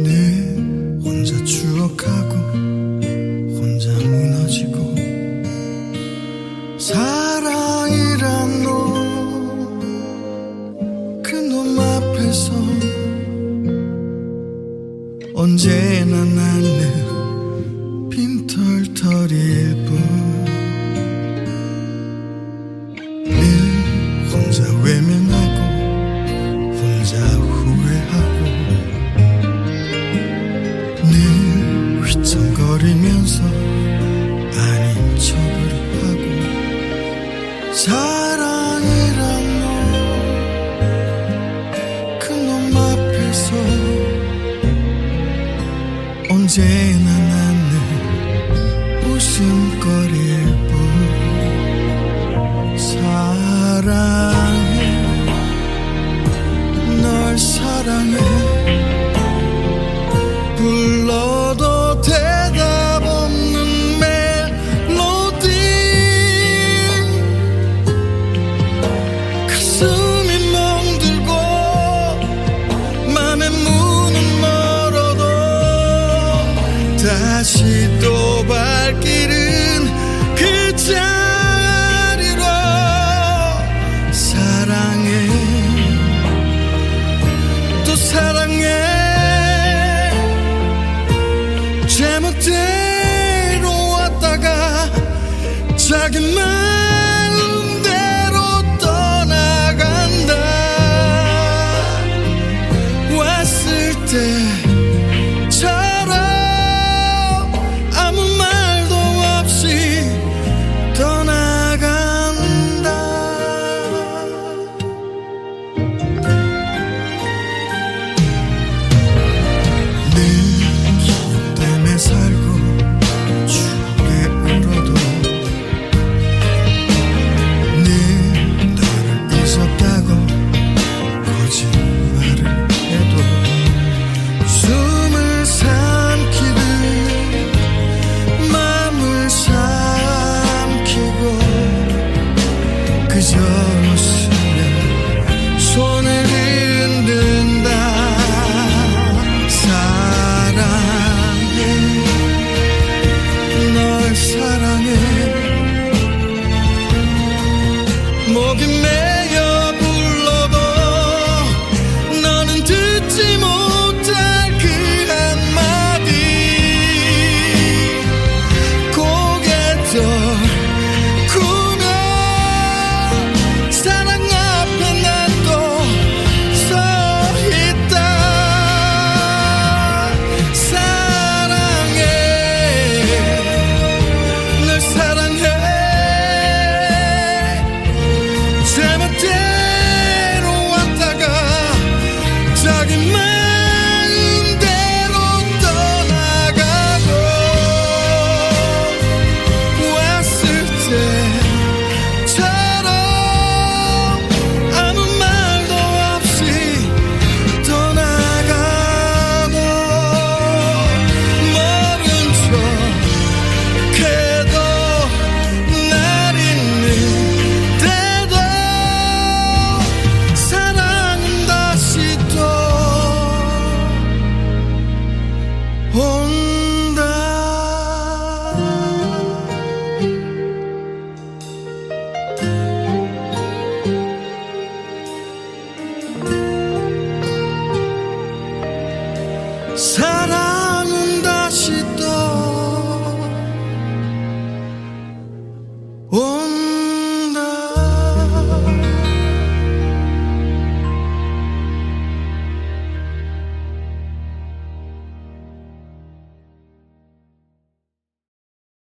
你。 사랑이란 놈그놈 그 앞에서 언제나 나는 웃음거리일 뿐 사랑 다시 또 밝기는 그 자리로 사랑해. 또 사랑해. 제멋대로 왔다가 자기만 çıkacağız